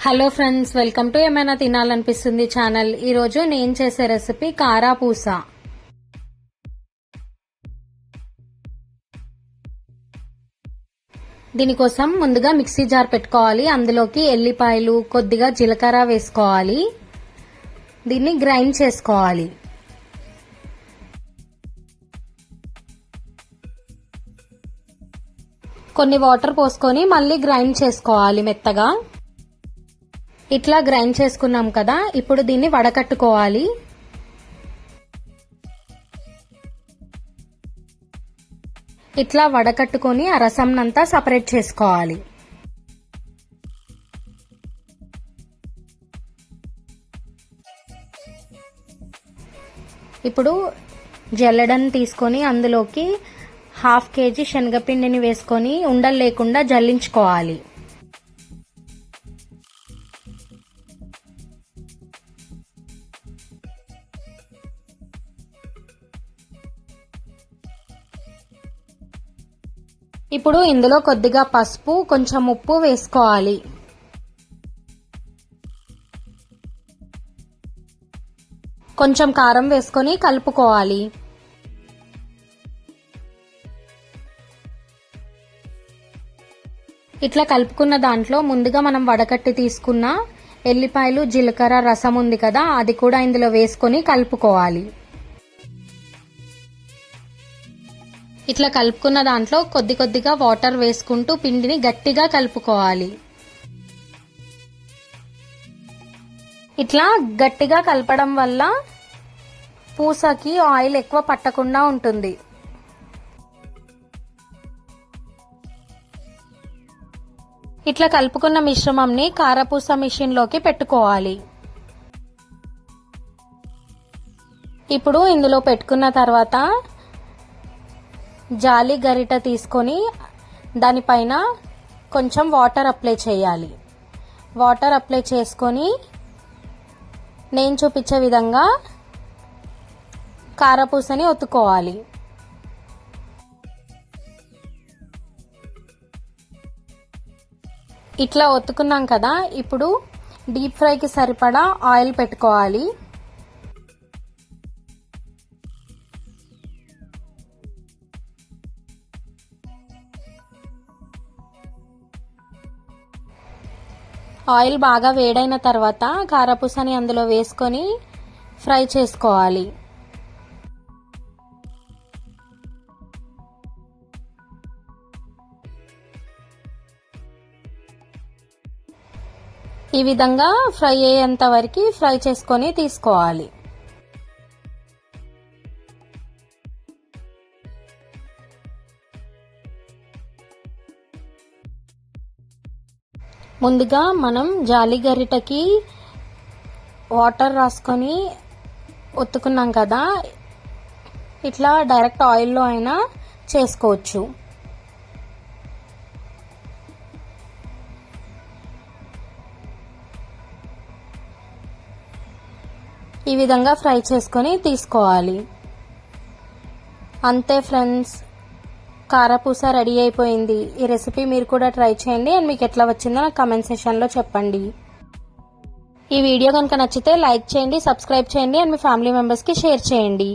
Hello friends welcome to ఏమైనా తినాలనిపిస్తుంది channel ఈరోజు నేను చేసే రెసిపీ కారాపూస. దీనికోసం ముందుగా మిక్సీ జార్ పెట్టుకోవాలి. అందులోకి ఎల్లిపాయలు కొద్దిగా జీలకర్ర వేసుకోవాలి. దీన్ని గ్రైండ్ చేసుకోవాలి. కొన్ని వాటర్ పోసుకొని మళ్ళీ గ్రైండ్ చేసుకోవాలి మెత్తగా. ఇట్లా గ్రైండ్ చేసుకున్నాం కదా ఇప్పుడు దీన్ని వడకట్టుకోవాలి. ఇట్లా వడకట్టుకొని ఆ రసంనంతా సపరేట్ చేసుకోవాలి. ఇప్పుడు జల్లెడని తీసుకొని అందులోకి హాఫ్ కేజీ శనగపిండిని వేసుకొని ఉండలు లేకుండా జల్లించుకోవాలి. ఇప్పుడు ఇందులో కొద్దిగా పసుపు కొంచెం ఉప్పు వేసుకోవాలి. కొంచెం కారం వేసుకొని కలుపుకోవాలి. ఇట్లా కలుపుకున్న దాంట్లో ముందుగా మనం వడకట్టి తీసుకున్న ఎల్లిపాయలు జీలకర్ర రసం ఉంది కదా అది కూడా ఇందులో వేసుకొని కలుపుకోవాలి. ఇట్లా కలుపుకున్న దాంట్లో కొద్ది కొద్దిగా వాటర్ వేసుకుంటూ పిండిని గట్టిగా కలుపుకోవాలి. ఇట్లా గట్టిగా కలపడం వల్ల పూసకి ఆయిల్ ఎక్కువ పట్టకుండా ఉంటుంది. ఇట్లా కలుపుకున్న మిశ్రమంని కారపూస మిషన్లోకి పెట్టుకోవాలి. ఇప్పుడు ఇందులో పెట్టుకున్న తర్వాత జాలి గరిట తీసుకొని దానిపైన కొంచెం వాటర్ అప్లై చేయాలి. వాటర్ అప్లై చేసుకొని నేను చూపించే విధంగా కారపూసని ఒత్తుకోవాలి. ఇట్లా ఒత్తుకున్నాం కదా ఇప్పుడు డీప్ ఫ్రైకి సరిపడా ఆయిల్ పెట్టుకోవాలి. ఆయిల్ బాగా వేడైన తర్వాత కారపూసని అందులో వేసుకొని ఫ్రై చేసుకోవాలి. ఈ విధంగా ఫ్రై అయ్యేంత వరకు ఫ్రై చేసుకొని తీసుకోవాలి. ముందుగా మనం జాలి గరిటకి వాటర్ రాసుకొని ఒత్తుకున్నాం కదా ఇట్లా డైరెక్ట్ ఆయిల్లో అయినా చేసుకోవచ్చు. ఈ విధంగా ఫ్రై చేసుకొని తీసుకోవాలి. అంతే ఫ్రెండ్స్. కారపూస రెడీ అయిపోయింది. ఈ రెసిపీ మీరు కూడా ట్రై చేయండి అండ్ మీకు ఎట్లా వచ్చిందో నాకు కమెంట్ సెషన్లో చెప్పండి. ఈ వీడియో కనుక నచ్చితే లైక్ చేయండి సబ్స్క్రైబ్ చేయండి అండ్ మీ ఫ్యామిలీ మెంబర్స్కి షేర్ చేయండి.